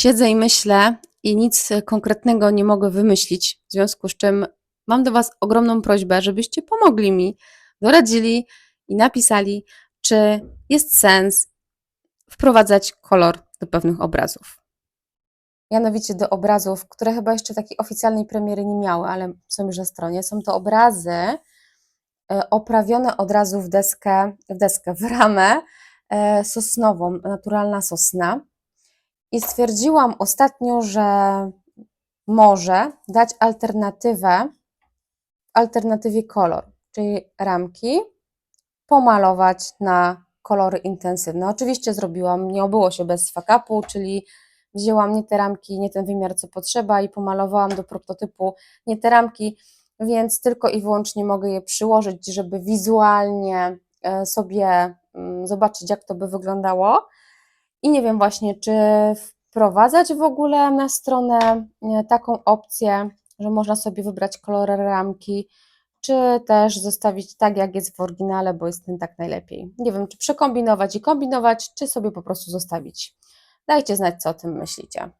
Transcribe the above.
Siedzę i myślę i nic konkretnego nie mogę wymyślić, w związku z czym mam do Was ogromną prośbę, żebyście pomogli mi, doradzili i napisali, czy jest sens wprowadzać kolor do pewnych obrazów. Mianowicie do obrazów, które chyba jeszcze takiej oficjalnej premiery nie miały, ale są już na stronie. Są to obrazy e, oprawione od razu w deskę, w deskę, w ramę e, sosnową, naturalna sosna. I stwierdziłam ostatnio, że może dać alternatywę, alternatywie kolor, czyli ramki pomalować na kolory intensywne. Oczywiście zrobiłam, nie obyło się bez fakapu, czyli wzięłam nie te ramki, nie ten wymiar, co potrzeba i pomalowałam do prototypu nie te ramki, więc tylko i wyłącznie mogę je przyłożyć, żeby wizualnie e, sobie mm, zobaczyć, jak to by wyglądało. I nie wiem właśnie, czy wprowadzać w ogóle na stronę e, taką opcję, że można sobie wybrać kolor ramki, czy też zostawić tak, jak jest w oryginale, bo jest ten tak najlepiej. Nie wiem, czy przekombinować i kombinować, czy sobie po prostu zostawić. Dajcie znać, co o tym myślicie.